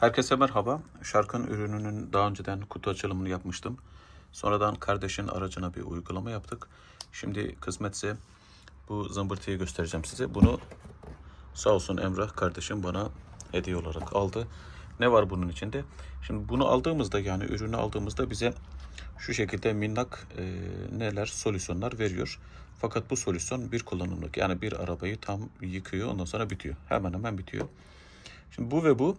Herkese merhaba. Şarkın ürününün daha önceden kutu açılımını yapmıştım. Sonradan kardeşin aracına bir uygulama yaptık. Şimdi kısmetse bu zımbırtıyı göstereceğim size. Bunu sağ olsun Emrah kardeşim bana hediye olarak aldı. Ne var bunun içinde? Şimdi bunu aldığımızda yani ürünü aldığımızda bize şu şekilde minnak e, neler solüsyonlar veriyor. Fakat bu solüsyon bir kullanımlık. Yani bir arabayı tam yıkıyor ondan sonra bitiyor. Hemen hemen bitiyor. Şimdi bu ve bu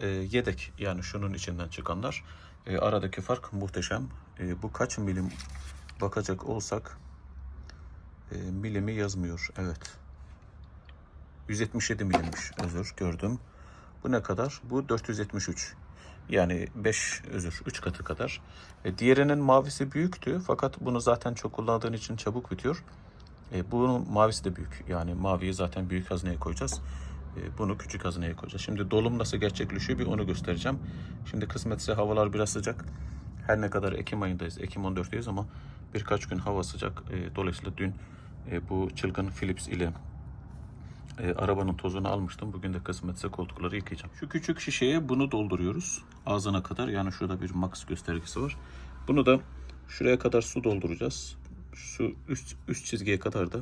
e, yedek yani şunun içinden çıkanlar. E, aradaki fark muhteşem. E, bu kaç milim bakacak olsak e, milimi yazmıyor. Evet. 177 milimmiş. Özür gördüm. Bu ne kadar? Bu 473. Yani 5 özür 3 katı kadar. E, diğerinin mavisi büyüktü fakat bunu zaten çok kullandığın için çabuk bitiyor. E, bunun mavisi de büyük. Yani maviyi zaten büyük hazneye koyacağız. E, bunu küçük hazneye koyacağız. Şimdi dolum nasıl gerçekleşiyor bir onu göstereceğim. Şimdi kısmetse havalar biraz sıcak. Her ne kadar Ekim ayındayız, Ekim 14'teyiz ama birkaç gün hava sıcak. E, dolayısıyla dün e, bu çılgın Philips ile e, arabanın tozunu almıştım. Bugün de kısmetse koltukları yıkayacağım. Şu küçük şişeye bunu dolduruyoruz. Ağzına kadar. Yani şurada bir max göstergesi var. Bunu da şuraya kadar su dolduracağız. Şu üst, üst çizgiye kadar da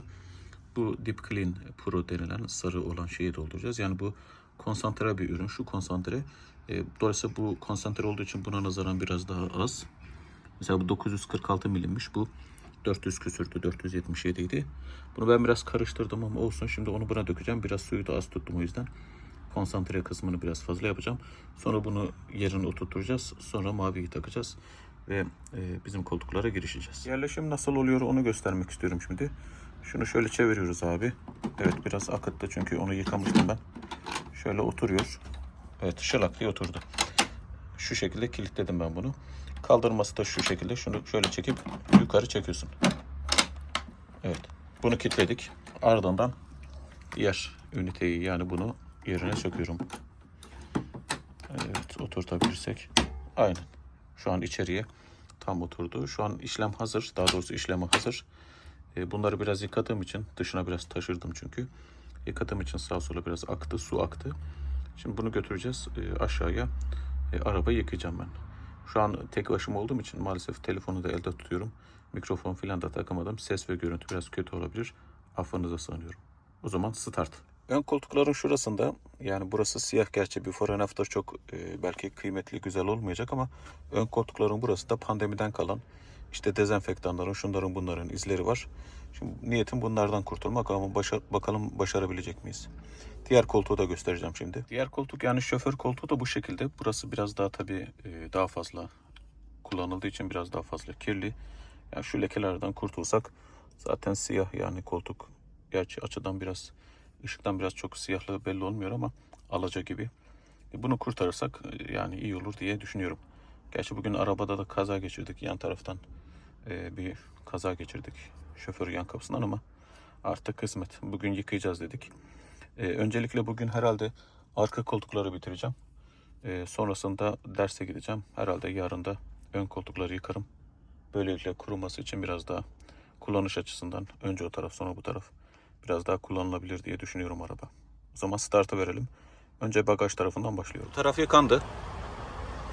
bu Deep Clean Pro denilen sarı olan şeyi dolduracağız. Yani bu konsantre bir ürün. Şu konsantre. E, dolayısıyla bu konsantre olduğu için buna nazaran biraz daha az. Mesela bu 946 milimmiş. Bu 400 küsürdü. 477 idi. Bunu ben biraz karıştırdım ama olsun. Şimdi onu buna dökeceğim. Biraz suyu da az tuttum o yüzden. Konsantre kısmını biraz fazla yapacağım. Sonra bunu yerine oturtacağız. Sonra maviyi takacağız. Ve e, bizim koltuklara girişeceğiz. Yerleşim nasıl oluyor onu göstermek istiyorum şimdi. Şunu şöyle çeviriyoruz abi. Evet biraz akıttı çünkü onu yıkamıştım ben. Şöyle oturuyor. Evet şılak diye oturdu. Şu şekilde kilitledim ben bunu. Kaldırması da şu şekilde. Şunu şöyle çekip yukarı çekiyorsun. Evet. Bunu kilitledik. Ardından diğer üniteyi yani bunu yerine söküyorum. Evet oturtabilirsek. Aynen. Şu an içeriye tam oturdu. Şu an işlem hazır. Daha doğrusu işleme hazır. E, Bunları biraz yıkadığım için dışına biraz taşırdım çünkü. Yıkadığım için sağa sola biraz aktı, su aktı. Şimdi bunu götüreceğiz e, aşağıya. E, arabayı yıkayacağım ben. Şu an tek başıma olduğum için maalesef telefonu da elde tutuyorum. Mikrofon falan da takamadım. Ses ve görüntü biraz kötü olabilir. Affınıza sığınıyorum. O zaman start. Ön koltukların şurasında yani burası siyah gerçi bir fore after çok e, belki kıymetli güzel olmayacak ama ön koltukların burası da pandemiden kalan işte dezenfektanların şunların bunların izleri var. Şimdi niyetim bunlardan kurtulmak ama başa- bakalım başarabilecek miyiz? Diğer koltuğu da göstereceğim şimdi. Diğer koltuk yani şoför koltuğu da bu şekilde. Burası biraz daha tabii e, daha fazla kullanıldığı için biraz daha fazla kirli. Yani şu lekelerden kurtulsak zaten siyah yani koltuk gerçi açıdan biraz ışıktan biraz çok siyahlığı belli olmuyor ama alaca gibi. E, Bunu kurtarırsak e, yani iyi olur diye düşünüyorum. Gerçi bugün arabada da kaza geçirdik yan taraftan e, bir kaza geçirdik şoför yan kapısından ama artık kısmet. Bugün yıkayacağız dedik. E, öncelikle bugün herhalde arka koltukları bitireceğim. E, sonrasında derse gideceğim. Herhalde yarın da ön koltukları yıkarım. Böylelikle kuruması için biraz daha kullanış açısından önce o taraf sonra bu taraf biraz daha kullanılabilir diye düşünüyorum araba. O zaman startı verelim. Önce bagaj tarafından başlıyorum. Taraf yıkandı.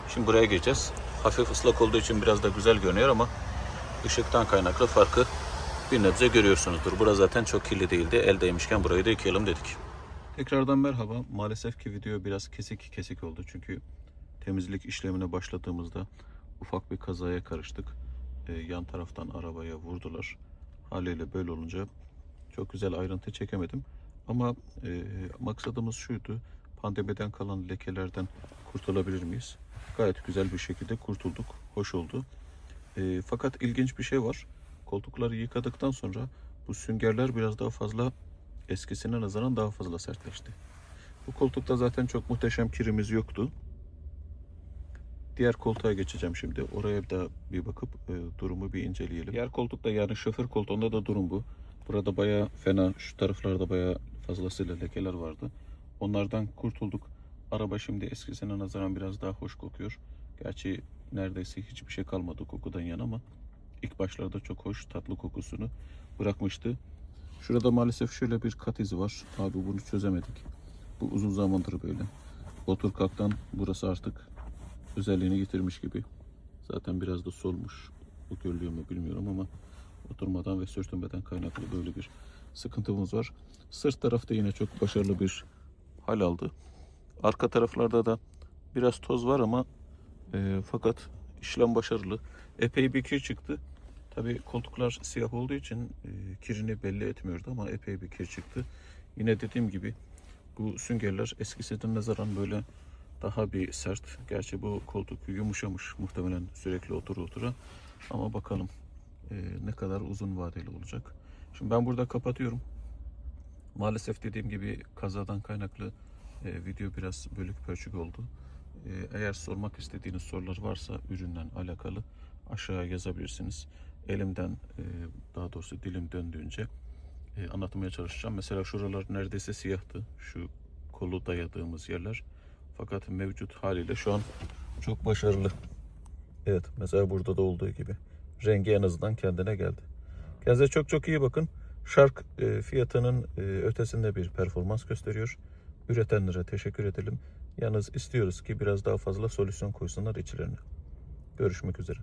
Şimdi buraya gireceğiz. Hafif ıslak olduğu için biraz da güzel görünüyor ama ışıktan kaynaklı farkı bir nebze görüyorsunuzdur. Burası zaten çok kirli değildi. Eldeymişken burayı da yıkayalım dedik. Tekrardan merhaba. Maalesef ki video biraz kesik kesik oldu. Çünkü temizlik işlemine başladığımızda ufak bir kazaya karıştık. Ee, yan taraftan arabaya vurdular. Haliyle böyle olunca çok güzel ayrıntı çekemedim. Ama e, maksadımız şuydu. Pandemiden kalan lekelerden kurtulabilir miyiz? Gayet güzel bir şekilde kurtulduk. Hoş oldu. E, fakat ilginç bir şey var. Koltukları yıkadıktan sonra bu süngerler biraz daha fazla eskisine nazaran daha fazla sertleşti. Bu koltukta zaten çok muhteşem kirimiz yoktu. Diğer koltuğa geçeceğim şimdi. Oraya da bir bakıp e, durumu bir inceleyelim. Diğer koltukta yani şoför koltuğunda da durum bu. Burada baya fena, şu taraflarda baya fazlasıyla lekeler vardı. Onlardan kurtulduk. Araba şimdi eskisine nazaran biraz daha hoş kokuyor. Gerçi neredeyse hiçbir şey kalmadı kokudan yana ama ilk başlarda çok hoş tatlı kokusunu bırakmıştı. Şurada maalesef şöyle bir kat izi var. Abi bunu çözemedik. Bu uzun zamandır böyle. otur kalktan burası artık özelliğini yitirmiş gibi. Zaten biraz da solmuş. Bu görülüyor mu bilmiyorum ama oturmadan ve sürtünmeden kaynaklı böyle bir sıkıntımız var. Sırt tarafta yine çok başarılı bir hal aldı. Arka taraflarda da biraz toz var ama e, fakat işlem başarılı. Epey bir kir çıktı. Tabii koltuklar siyah olduğu için e, kirini belli etmiyordu ama epey bir kir çıktı. Yine dediğim gibi bu süngerler eskisinden nazaran böyle daha bir sert. Gerçi bu koltuk yumuşamış muhtemelen sürekli otura otura. Ama bakalım e, ne kadar uzun vadeli olacak. Şimdi ben burada kapatıyorum. Maalesef dediğim gibi kazadan kaynaklı e, video biraz bölük pörçük oldu. E, eğer sormak istediğiniz sorular varsa üründen alakalı aşağıya yazabilirsiniz. Elimden e, daha doğrusu dilim döndüğünce e, anlatmaya çalışacağım. Mesela şuralar neredeyse siyahtı. Şu kolu dayadığımız yerler. Fakat mevcut haliyle şu an çok başarılı. Evet mesela burada da olduğu gibi. Rengi en azından kendine geldi. Kendinize çok çok iyi bakın. Shark e, fiyatının ötesinde bir performans gösteriyor. Üretenlere teşekkür edelim. Yalnız istiyoruz ki biraz daha fazla solüsyon koysunlar içlerine. Görüşmek üzere.